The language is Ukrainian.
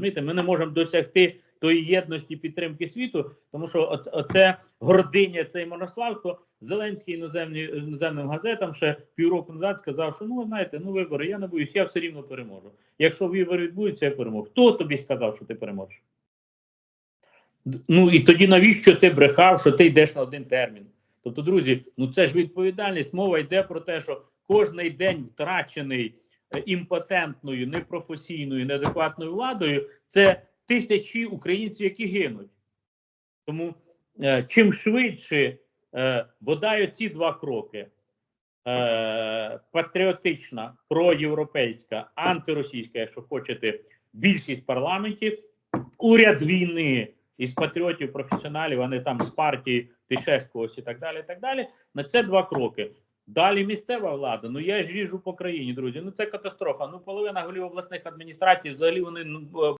Розумієте, ми не можемо досягти тої єдності підтримки світу, тому що оц- оце гординя цей Монослав, то Зеленський іноземні, іноземним газетам ще півроку назад сказав, що ну ви знаєте, ну вибори, я не боюсь, я все рівно переможу. Якщо вибори відбудуться, я переможу. Хто тобі сказав, що ти переможеш? Ну і тоді навіщо ти брехав, що ти йдеш на один термін? Тобто, друзі, ну це ж відповідальність. Мова йде про те, що кожний день втрачений імпотентною, непрофесійною, неадекватною владою, це тисячі українців, які гинуть. Тому е, чим швидше е, бодай оці два кроки. Е, патріотична, проєвропейська, антиросійська, якщо хочете, більшість в парламенті, уряд війни із патріотів, професіоналів, а не там з партії Тишевськогось і так далі. і так далі. На це два кроки. Далі місцева влада. Ну я ж їжу по країні, друзі. Ну це катастрофа. Ну половина голів обласних адміністрацій взагалі вони ну,